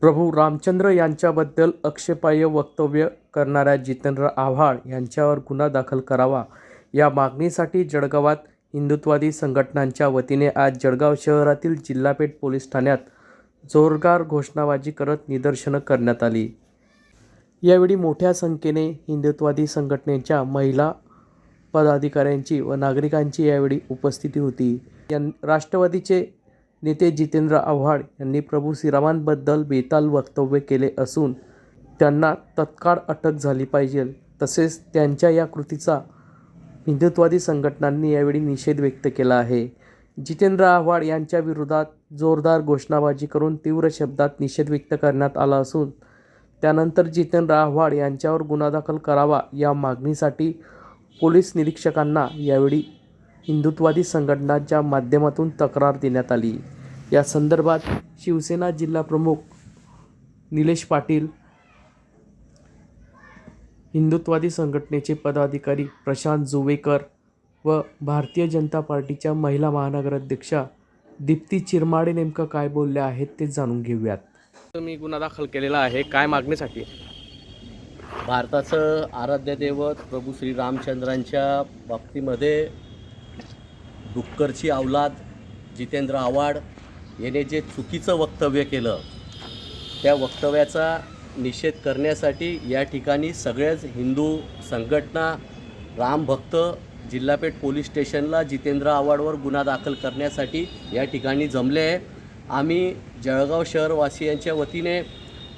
प्रभू रामचंद्र यांच्याबद्दल आक्षेपार्ह वक्तव्य करणाऱ्या जितेंद्र आव्हाड यांच्यावर गुन्हा दाखल करावा या मागणीसाठी जळगावात हिंदुत्वादी संघटनांच्या वतीने आज जळगाव शहरातील जिल्हापेठ पोलीस ठाण्यात जोरदार घोषणाबाजी करत निदर्शनं करण्यात आली. यावेळी मोठ्या संख्येने हिंदुत्वादी संघटनेच्या महिला पदाधिकाऱ्यांची व नागरिकांची यावेळी उपस्थिती होती. या राष्ट्रवादीचे नेते जितेंद्र आव्हाड यांनी प्रभू श्रीरामांबद्दल बेताल वक्तव्य केले असून त्यांना तत्काळ अटक झाली पाहिजे. तसेच त्यांच्या या कृतीचा हिंदुत्वादी संघटनांनी यावेळी निषेध व्यक्त केला आहे. जितेंद्र आव्हाड यांच्या विरोधात जोरदार घोषणाबाजी करून तीव्र शब्दात निषेध व्यक्त करण्यात आला असून त्यानंतर जितेंद्र आव्हाड यांच्यावर गुन्हा दाखल करावा या मागणीसाठी पोलीस निरीक्षकांना यावेळी हिंदुत्वादी संघटनांच्या माध्यमातून तक्रार देण्यात आली. या संदर्भात शिवसेना जिल्हाप्रमुख निलेश पाटील हिंदुत्वादी संघटनेचे पदाधिकारी प्रशांत जुवेकर व भारतीय जनता पार्टीच्या महिला महानगराध्यक्षा दीप्ती चिरमाडे नेमकं काय बोलल्या आहेत ते जाणून घेऊयात. तुम्ही गुन्हा दाखल केलेला आहे काय मागणीसाठी? भारताचं आराध्य दैवत प्रभू श्री रामचंद्रांच्या बाबतीमध्ये डुक्करची अवलाद जितेंद्र आव्हाड याने जे चुकीचं वक्तव्य केलं त्या वक्तव्याचा निषेध करण्यासाठी या ठिकाणी सगळ्याच हिंदू संघटना रामभक्त जिल्हापेठ पोलीस स्टेशनला जितेंद्र आव्हाडवर गुन्हा दाखल करण्यासाठी या ठिकाणी जमले आहे. आम्ही जळगाव शहरवासियांच्या वतीने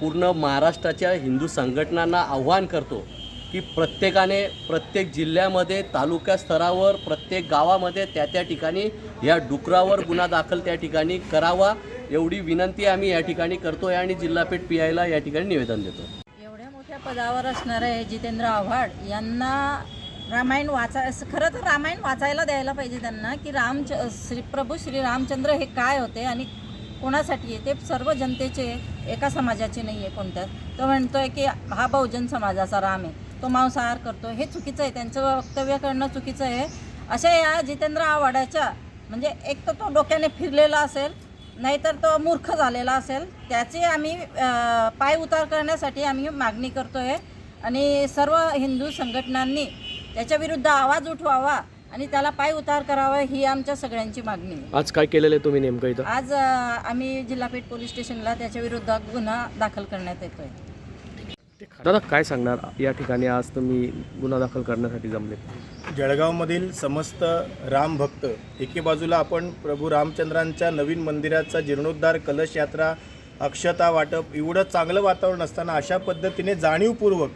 पूर्ण महाराष्ट्राच्या हिंदू संघटनांना आव्हान करतो की प्रत्येकाने प्रत्येक जिल्ह्यामध्ये तालुका स्तरावर प्रत्येक गावामध्ये त्या त्या ठिकाणी या डुकरावर गुन्हा दाखल त्या ठिकाणी करावा एवढी विनंती आम्ही या ठिकाणी करतो आहे आणि जिल्हापेठ पी आयला या ठिकाणी निवेदन देतो एवढ्या मोठ्या पदावर असणारे हे जितेंद्र आव्हाड यांना रामायण वाचाय खरं तर रामायण वाचायला द्यायला पाहिजे त्यांना की राम श्री प्रभू श्री रामचंद्र हे काय होते आणि कोणासाठी आहे? ते सर्व जनतेचे एका समाजाचे नाही आहे कोणत्याच तो म्हणतोय की हा बहुजन समाजाचा राम आहे. तो मांसाहार करतो. हे चुकीचं आहे. त्यांचं वक्तव्य करणं चुकीचं आहे. अशा या जितेंद्र आव्हाडाच्या म्हणजे एक तर तो डोक्याने फिरलेला असेल नाहीतर तो मूर्ख झालेला असेल. त्याचे आम्ही पाय उतार करण्यासाठी आम्ही मागणी करतो आहे आणि सर्व हिंदू संघटनांनी त्याच्या विरुद्ध आवाज उठवावा आणि त्याला पाय उतार करावा ही आमच्या सगळ्यांची मागणी आहे. आज काय केलेलं आहे तुम्ही नेमकं इथं? आज आम्ही जिल्हापेठ पोलीस स्टेशनला त्याच्या विरुद्ध गुन्हा दाखल करण्यात येतोय. दादा काय सांगणार? या ठिकाणी आज तुम्ही गुन्हा दाखल करण्यासाठी जमले. जळगावमधील समस्त राम भक्त एके बाजूला आपण प्रभू रामचंद्रांच्या नवीन मंदिराचा जीर्णोद्धार कलश यात्रा अक्षता वाटप एवढं चांगलं वातावरण असताना अशा पद्धतीने जाणीवपूर्वक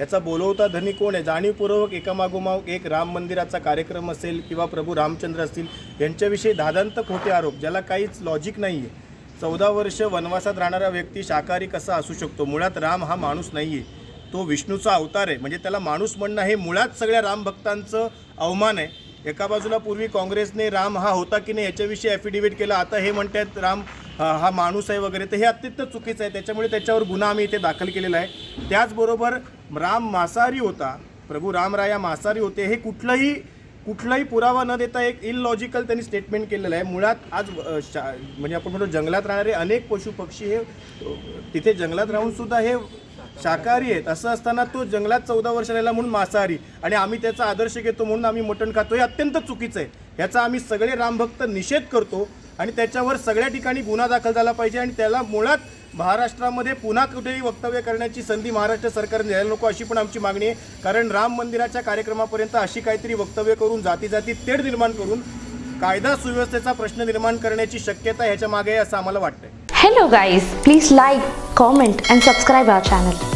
याचा बोलवता धनी कोण आहे? जाणीवपूर्वक एकामागोमाग एक राम मंदिराचा कार्यक्रम असेल किंवा प्रभू रामचंद्र असतील यांच्याविषयी दादांत खोटे आरोप ज्याला काहीच लॉजिक नाही आहे चौदा वर्ष वनवासात राहणारा व्यक्ती शाकाहारी कसा असू शकतो? मुळात राम हा माणूस नाही आहे तो विष्णूचा अवतार आहे. म्हणजे त्याला माणूस म्हणणं हे मुळात सगळ्या राम भक्तांचं अवमान आहे. एका बाजूला पूर्वी काँग्रेसने राम हा होता की नाही याच्याविषयी ॲफिडेव्हिट केलं. आता हे म्हणतात राम हा माणूस आहे वगैरे. तर हे अत्यंत चुकीचं आहे. त्याच्यामुळे त्याच्यावर गुन्हा आम्ही इथे दाखल केलेला आहे. त्याचबरोबर राम मांसाहारी होता. प्रभू रामराया मांसाहारी होते. हे कुठलंही कुठलाही पुरावा न देता एक इलॉजिकल त्यांनी स्टेटमेंट केलेलं आहे. मुळात आज शा म्हणजे आपण म्हणतो जंगलात राहणारे अनेक पशु पक्षी हे तिथे जंगलात राहून सुद्धा हे शाकाहारी आहेत. असं असताना तो जंगलात चौदा वर्ष राहिला म्हणून मांसाहारी. आणि आम्ही त्याचा आदर्श घेतो म्हणून आम्ही मटण खातो हे अत्यंत चुकीचं आहे. ह्याचा आम्ही सगळे रामभक्त निषेध करतो. आणि त्याच्यावर सगळ्या ठिकाणी गुन्हा दाखल झाला पाहिजे आणि त्याला मुळात महाराष्ट्रामध्ये पुन्हा कुठेही वक्तव्य करण्याची संधी महाराष्ट्र सरकारने द्यायला नको अशी पण आमची मागणी आहे. कारण राम मंदिराच्या कार्यक्रमापर्यंत अशी काहीतरी वक्तव्य करून जाती जाती तेढ निर्माण करून कायदा सुव्यवस्थेचा प्रश्न निर्माण करण्याची शक्यता ह्याच्या मागे आहे असं आम्हाला वाटतंय. Hello guys please like comment and subscribe our channel